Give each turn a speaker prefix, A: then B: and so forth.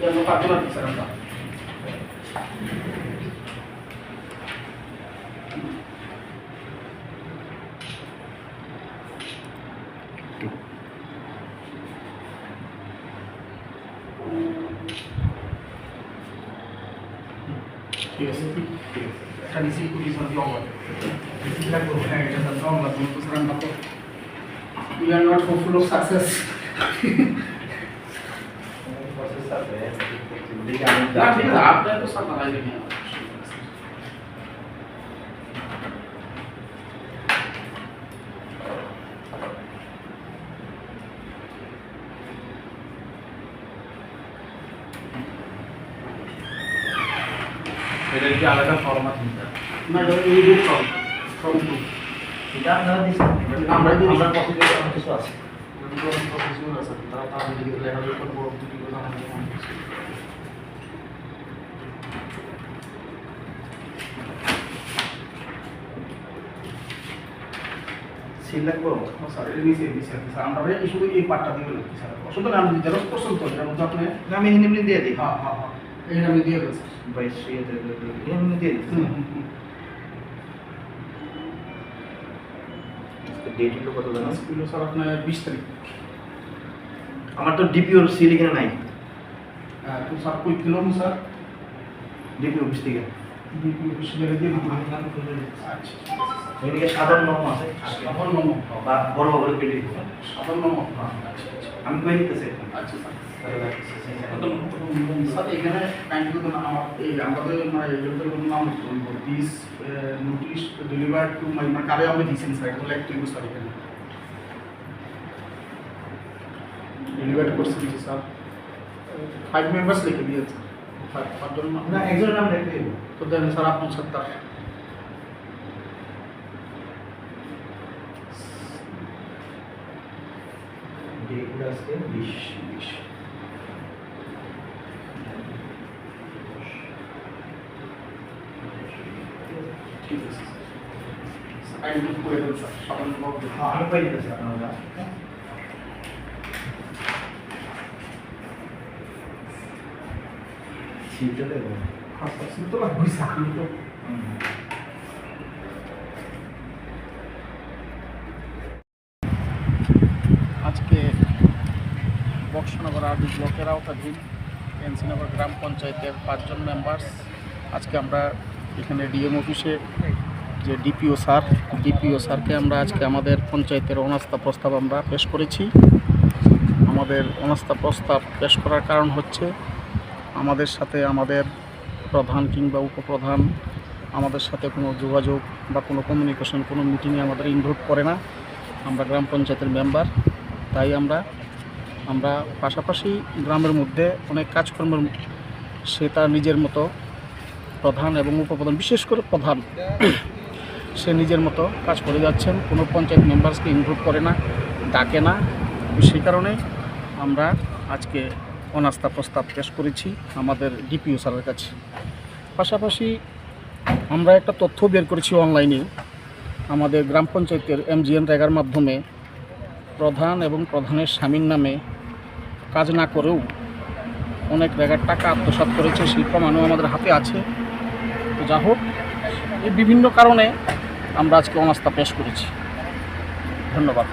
A: আমরা পাঁচজন আছি স্যার আমরা ঠিক আছে ঠিক আছে একটা নিচে কুড়ি জন জমা লাগবে হ্যাঁ এটা স্যার জমা লাগবে তো স্যার আমরা তো we are not hopeful of success না ঠিক আছে আপনার তো স্যার লাগাই দেখি
B: এটা কি আলাদা ফরম্যাট নিতে
A: না আমরা।
B: আমরা কপি করে অনেক কিছু আছে
A: তারা তারা লেখালেখি করব ভিডিও বানাবো
B: সিল লাগবো?
A: স্যার এটা নিচে নিচে স্যার আমরা এই শুধু এই পার্টটা দিয়ে বলি স্যার অসুবিধা নেই, আপনি জেরক্স করছেন তো এটার মধ্যে আপনি
B: আমি এমনি দিয়ে দিই।
A: হ্যাঁ হ্যাঁ হ্যাঁ। এইটা আমি দিয়ে দেবো
B: বাইশ ইয়েতে এমনি দিয়ে দিই
A: হুম হুম হুম।
B: ডেট হলো কত জানো?
A: স্কুলে স্যার আপনার বিশ তারিখ।
B: আমার তো ডিপিওর সিল এখানে নাই।
A: স্যার কই কিলো স্যার
B: ডিপি অফিস থেকে।
A: অফিসে দিবো আচ্ছা
B: এদিকে সাধারণ নম আছে।
A: সাধারণ নম্বর
B: বা বড় বড়
A: সাধারণ আচ্ছা আচ্ছা।
B: আমি কই দিতেছি?
A: আচ্ছা স্যার। স্যার। এখানে কাইন্ডলি আমার এই আমাদের মানে এগুলোর কোনো নাম বলব this notice deliver to my মানে কারে আমি দিয়েছেন স্যার? এটা লাইক টু স্যার এখানে। ডেলিভার করছি স্যার? ফাইভ মেম্বার্স লিখে দিয়েছে। ফাইভ পাঁচজন
B: না একজনের নাম লিখে দিব
A: তো দেন স্যার আপনার সত্তার
B: ডেট আজকে বিশ বিশ
A: ঠিক আছে স্যার কাইন্ডলি করে দেন স্যার সাধারণ নম্বর
B: হ্যাঁ আমি কই
A: হ্যাঁ তো আজকে বক্সনগর আরবি ব্লকের আওতাধীন এনসিনগর গ্রাম পঞ্চায়েতের পাঁচজন মেম্বার্স আজকে আমরা এখানে ডিএম অফিসে যে ডিপিও স্যার ডিপিও স্যারকে আমরা আজকে আমাদের পঞ্চায়েতের অনাস্থা প্রস্তাব আমরা পেশ করেছি। আমাদের অনাস্থা প্রস্তাব পেশ করার কারণ হচ্ছে আমাদের সাথে আমাদের প্রধান কিংবা উপপ্রধান, আমাদের সাথে কোনো যোগাযোগ বা কোনো কমিউনিকেশন কোনো মিটিংয়ে আমাদের ইনভলভ করে না। আমরা গ্রাম পঞ্চায়েতের মেম্বার তাই আমরা আমরা পাশাপাশি গ্রামের মধ্যে অনেক কাজকর্মের সে তার নিজের মতো প্রধান এবং উপপ্রধান, বিশেষ করে প্রধান, সে নিজের মতো কাজ করে যাচ্ছেন। কোনো পঞ্চায়েত মেম্বার্সকে ইনভলভ করে না, ডাকে না। সেই কারণে আমরা আজকে অনাস্থা প্রস্তাব পেশ করেছি আমাদের ডিপিও স্যারের কাছে। পাশাপাশি আমরা একটা তথ্য বের করেছি অনলাইনে। আমাদের গ্রাম পঞ্চায়েতের এমজিএন রেগার মাধ্যমে প্রধান এবং প্রধানের স্বামীর নামে কাজ না করেও অনেক রেগার টাকা আত্মসাৎ করেছে, সেই প্রমাণও আমাদের হাতে আছে। তো যা হোক, এই বিভিন্ন কারণে আমরা আজকে অনাস্থা পেশ করেছি। ধন্যবাদ।